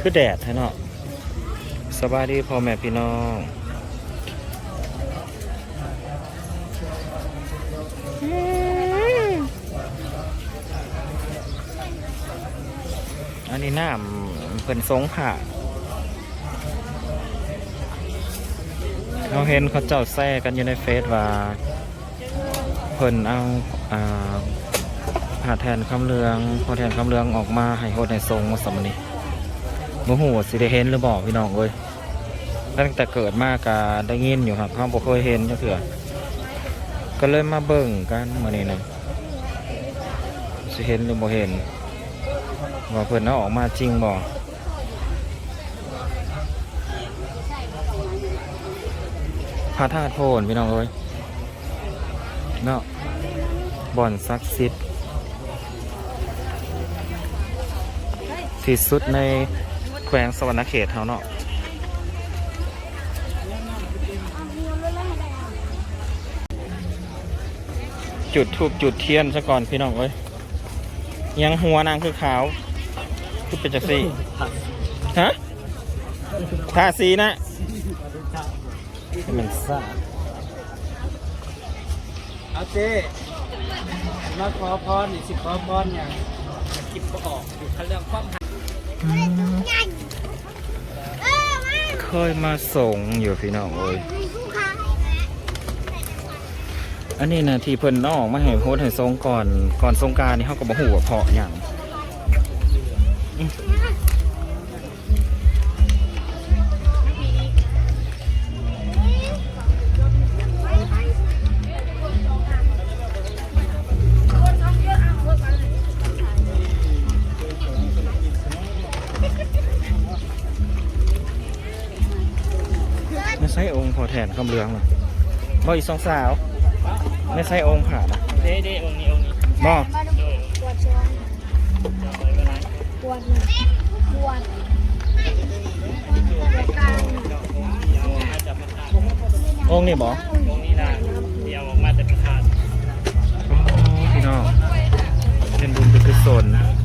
คือแดดแท้เนาะสบายดีพ่อแม่พี่น้องอันนี้น้ำเพิ่นสงผ่าเราเห็นเขาเจ้าแซ่กันอยู่ในเฟซว่า เพิ่นเอาอ่าผ่าแทนคำเรืองพอแทนคำเรืองออกมาให้โหดให้ทรงมาสมอนี้ บ่ฮู้ว่สิได้เห็นหรือบ่พี่น้องเอ้ยตั้งแต่เกิดมากก็ได้ยินอยู่ครับเขาบ่เคยเห็นจักเทื่อก็เลยมาเบิ่งกันมื้อนี้นะสิเห็นหรือบ่เห็นว่าเพิ่นเอาออกมาจริงบ่พระธาตุโพนพี่น้องเอ้ยเนาะบ่อนซักซิดที่สุดใน แขวงสวรรณเขตเฮาเนาะจุดทูบจุดเทียนซะก่อนพี่น้องเอ้ยยังหัวนางคือขาวคือเป็นจักสีฮะทาสีนะมันซ่าเอาเจ้มาขอพรนี่สิขอพรอย่างคิดบ่ออกอยู่คันเรื่องความหัก เคยมาส่งอยู่พี่น้องเอ้ยอันนี้นะที่เพิ่นน้องมาให้โพสให้ทรงก่อนก่อนสงการนี่เขาก็บอกหูว่าเพาะอย่าง ไม่ใช่องค์พอแทนคำเรืองหรอบ่อีกสองสาว ไม่ใช่องค์ผ่านะเด้เด้องค์นี้องค์นี้บ่ปวดช้อนจะไปเวลาปวดหนึ่งปวดปวดกลางอาจจะเป็นทานองค์นี่บ่องค์นี้นะเดียวออกมาแต่เป็นทานอ๋อพี่น้องเป็นบุญเป็นกุศลเป็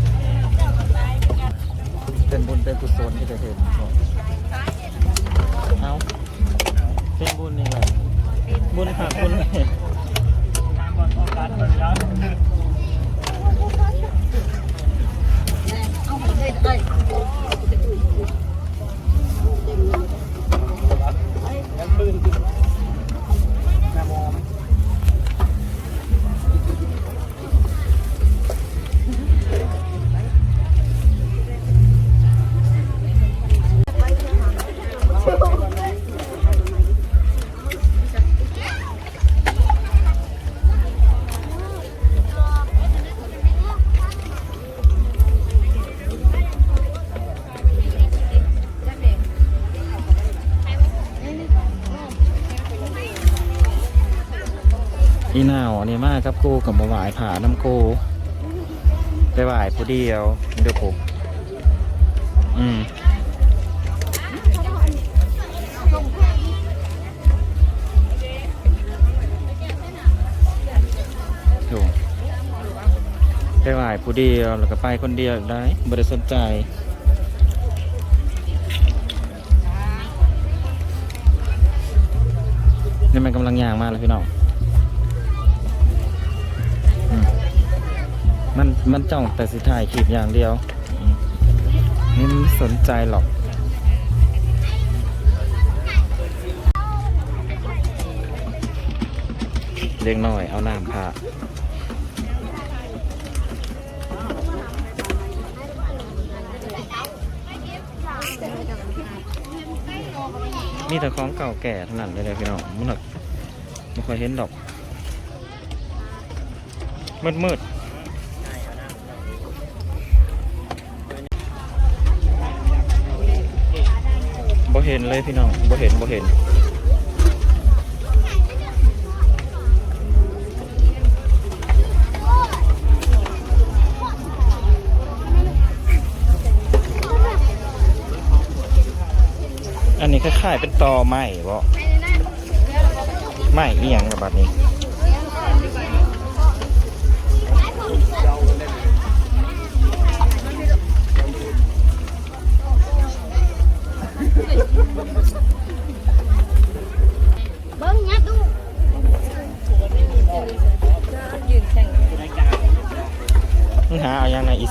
นาวอันนี้มากครับกูกับมาหวายผ่าน้ำกูไปหวายผู้เดียวเดี๋ยวผมอืมถูกไปหวายผู้เดียวแล้วก็ไปคนเดียวได้บริสนใจนี่มันกำลังย่างมากเลยพี่น้อง มันมันจ้องแต่สิถ่ายคลิปอย่างเดียวนี่ไม่สนใจหรอกเล็กน้อยเอาน้ำผ่านี่แต่ของเก่าแก่เท่านั้นเลยเลยพี่น้องมันหนักไม่ค่อยเห็นดอกมืดมืด เห็นเลยพี่น้องบ่เห็นบ่เห็น อันนี้คล้ายๆเป็นตอไม้บ่ไม้เอียงกับบนี้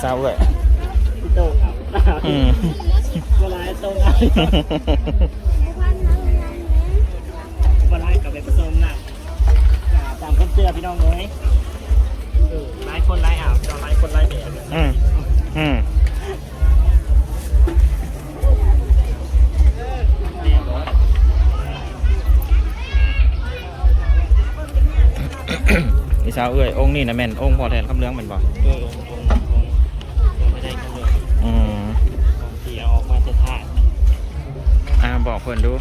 เอายังไงอีสาวเอ้ยโตงอืมเวลาโตงเอาเวลากับไปผสมน่ะอ่าตามคนเชื่อพี่น้องเลยหลายคนหลายอ่าวหลายคนหลายแบบอืมอืมแม่บอกอีสาวเอ้ยองค์นี่นะแม่นองค์พอแทนคำเรื่องแมันบ่ บอกเพิ่นดู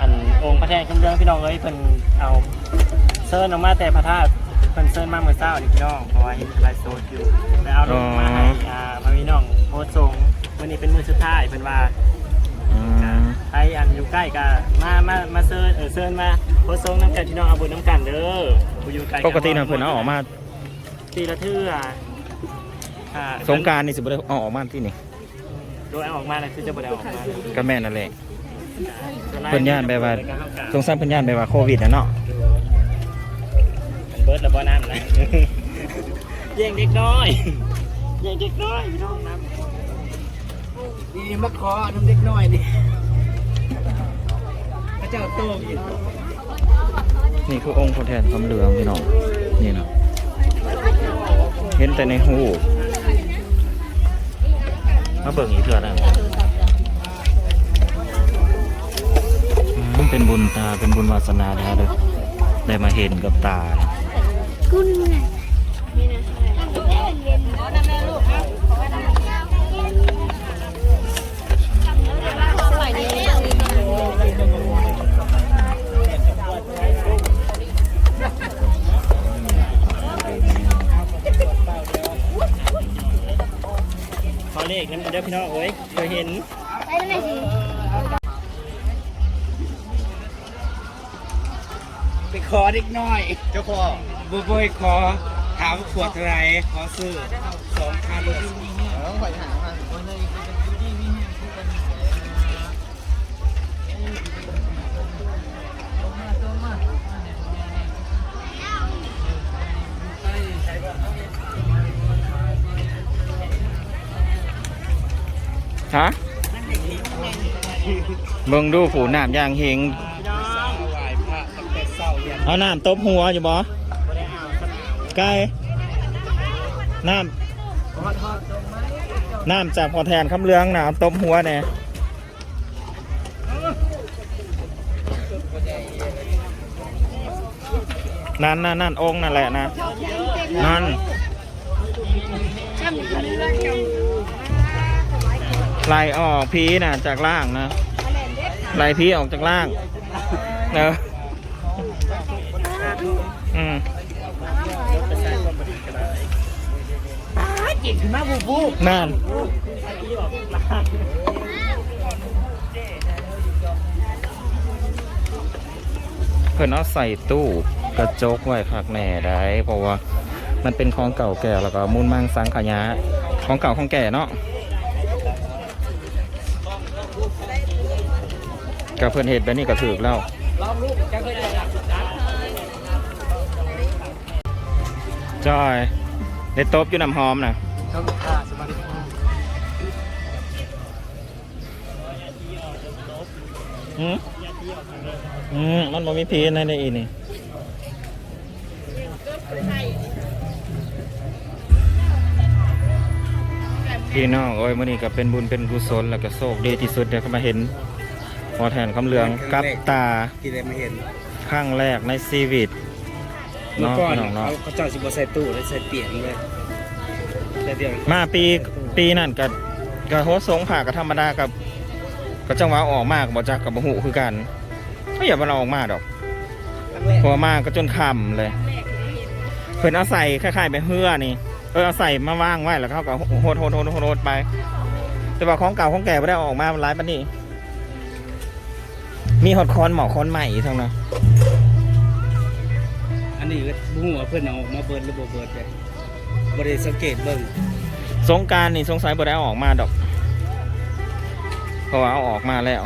อันองค์พระแทนคำเรื่องพี่น้องเอ้ยเพิ่นเอาเซิร์นออกมาแต่พระธาตุเพิ่นเซิร์นมาเมื่อเช้านี่พี่น้องเพราะว่าเห็นไลฟ์โซดอยู่แล้วเอาลงมาให้อ่าพระพี่น้องโพสต์ส่งวันนี้เป็นมื้อสุดท้ายเพิ่นว่าอืมใครอันอยู่ใกล้ก็มามามาเซิร์นเออเซิร์นมาโพสต์ส่งน้ำกันพี่น้องเอาบุญน้ำกันเด้อผู้อยู่ไกลปกติน่ะเพิ่นเอาออกมาตีละเทื่ออ่าสงกรารนี่สิบ่ได้เอาออกมาที่นี่โดยเอาออกมาน่ะคือจะบ่ได้เอาออกมา ก็แม่นนั่นแหละ เพิ่นย่านแบบว่าสงสารเพิ่นย่านแบบว่าโควิดน่ะเนาะเบิร์ดแล้วบ่น้ำนะแย่งเด็กน้อยแย่งเด็กน้อยพี่น้องน้ำนี่มาขอน้ำเด็กน้อยนี่พระเจ้าโตอีกนี่คือองค์พระแทนคำเหลืองพี่น้องนี่เนาะเห็นแต่ในหูมาเบิ่งอีกเถื่อนะ เป็นบุญตาเป็นบุญวาสนาแท้เลยได้มาเห็นกับตากุนไงนี่นะเลขอเลขนั้นเด้อพี่น้องเอ้ยเคยเห็นใส่ได้ไหมสิ ขอเด็กน้อยเจ้าพ่อบุบอยขอถามขวดอะไรขอซื้อสองพันพี่ฮะเบิ่งดูผูน้ำยางเฮง เศร้าเรียนเอาน้ำตบหัวอยู่บ่บ่ได้เอาสนามไก่น้ขอทอดำน้ำจากพอแทนคำเลืองน้ำตบหัวเนี่ยนั่นนั่นนั่นองนั่นแหละนะนั่นช่ำกันเรื่องจังไล่ออกพีน่ะจากล่างนะไล่พีออกจากล่างเนอะ อืมประชาชนบดีก็ได้เก่งขึ้นมาบูบูนั่นที่อนเพิ่นเอาใส่ตู้กระจกไว้คักแหน่ได้ เพราะว่ามันเป็นของเก่าแก่แล้วก็มูลมังสังขยะของเก่าของแก่เนาะกับเพิ่อนเห็ดแบบนี้ก็ถือแล้วลองลูกจะเคยได้ จัดจอยได้ตบอยู่น้ำหอมน่ะเขาค่าสมาธิอืมอืมมันบ่มีพีในในอีนี่พี่น้องโอ้ยมื่อนี้ก็เป็นบุญเป็นกุศลแล้วก็โชคดีที่สุดเดี๋ยวก็มาเห็นพอแทนคำเหลืองกับตาที่ได้มาเห็นครั้งแรกในชีวิต เมื่อเนาะก่อนพี่น้องเนาะ เขาเขาเจ้าสิบใส่ตู้แล้วใส่เตียงเลยแต่เดี๋ยวมาปีปีนั่นก็ก็โฮสทรงผ่าก็ธรรมดากับก็จังหวะออกมากบ่จักกับบ่หูคือกันก็อย่ามาเราออกมาดอกเพอมาก็จนคำเลย เพิ่นเอาใส่คล้ายๆไปเฮือนี่เออเอาใส่มาว่างไว้แล้วเขาก็โหดโหดโหดโหดโหดไป แต่ว่าของเก่าของแก่ไม่ได้เอาออกมามันร้ายปานนี้ มีฮอดคอนหมอคอนใหม่ทั้งนั้น อันนี้ก็บุ้งว่าเพื่อนเอามาเบิร์ดหรือบ่เบิร์ดเลยบริสังเกตเบิ้งสงกรารนี่สงสัยบ่ได้เอาออกมาดอก เพราะว่าเอาออกมาแล้ว